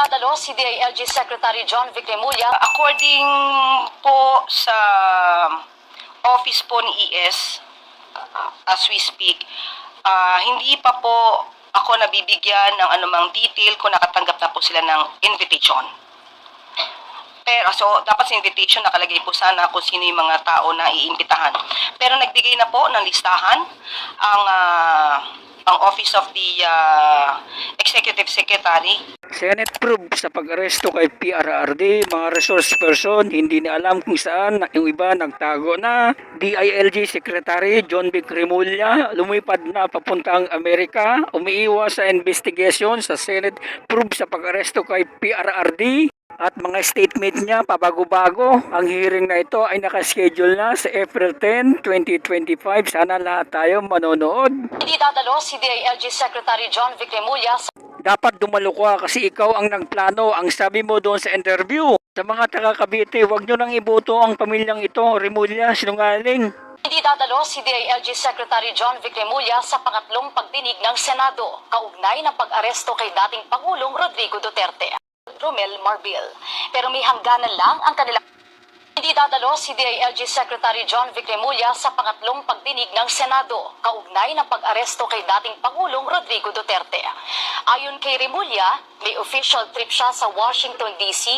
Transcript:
Idadalo si DILG Secretary John Vic Remulla According po sa office po ni ES, as we speak, ah, hindi pa po ako nabibigyan ng anumang detail kung nakatanggap na po sila ng invitation. Pero, so, dapat sa invitation nakalagay po sana kung sino yung mga tao na iimbitahan. Pero nagbigay na po ng listahan ang, ah, ang Office of the ah, Executive Secretary Senate probe sa pag-aresto kay PRRD, mga resource person, hindi na alam kung saan yung iba nagtago na. DILG Secretary John Vic Remulla lumipad na papuntang Amerika, umiiwas sa investigation sa Senate probe sa pag-aresto kay PRRD. At mga statement niya pabago-bago. Ang hearing na ito ay nakaschedule na sa April 10, 2025. Sana lahat tayo manonood. Hindi dadalo si DILG Secretary John Vic Remulla sa dapat dumalo ka kasi ikaw ang nagplano. Ang sabi mo doon sa interview. Sa mga taga Cavite, huwag nyo nang iboto ang pamilyang ito. Remulla, sinungaling. Hindi dadalo si DILG Secretary John Vic Remulla sa pangatlong pagdinig ng Senado kaugnay ng pag-aresto kay dating Pangulong Rodrigo Duterte. Romel Marbil. Pero may hangganan lang ang kanilang hindi dadalo si DILG Secretary John Vic Remulla sa pangatlong pagdinig ng Senado kaugnay ng pag-aresto kay dating Pangulong Rodrigo Duterte. Ayon kay Remulla, may official trip siya sa Washington DC